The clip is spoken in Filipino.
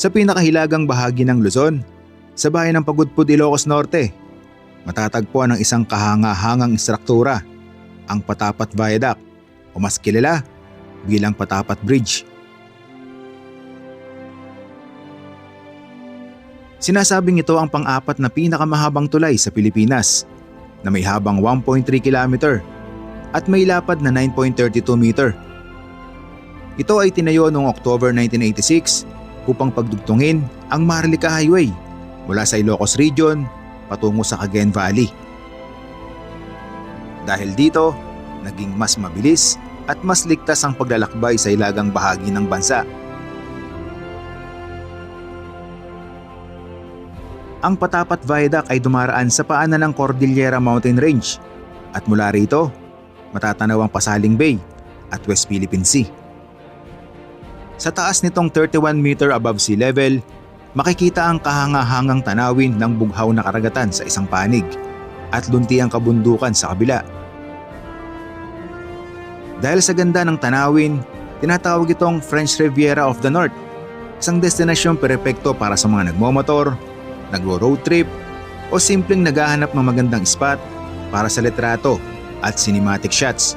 sa pinakahilagang bahagi ng Luzon, sa bayan ng Pagudpud, Ilocos Norte. Matatagpuan ang isang kahanga-hangang istruktura, ang Patapat Viaduct o mas kilala bilang Patapat Bridge. Sinasabing ito ang pang-apat na pinakamahabang tulay sa Pilipinas na may habang 1.3 kilometer at may lapad na 9.32 meter. Ito ay tinayo noong October 1986 upang pagdugtungin ang Maharlika Highway mula sa Ilocos Region patungo sa Cagayan Valley. Dahil dito, naging mas mabilis at mas ligtas ang paglalakbay sa ilagang bahagi ng bansa. Ang Patapat Viaduct ay dumaraan sa paanan ng Cordillera Mountain Range at mula rito, matatanaw ang Pasaling Bay at West Philippine Sea. Sa taas nitong 31 meter above sea level, makikita ang kahanga-hangang tanawin ng bughaw na karagatan sa isang panig at lunti ang kabundukan sa kabila. Dahil sa ganda ng tanawin, tinatawag itong French Riviera of the North, isang destinasyong perepekto para sa mga nagmomotor, nagro-road trip o simpleng naghahanap ng magandang spot para sa litrato at cinematic shots.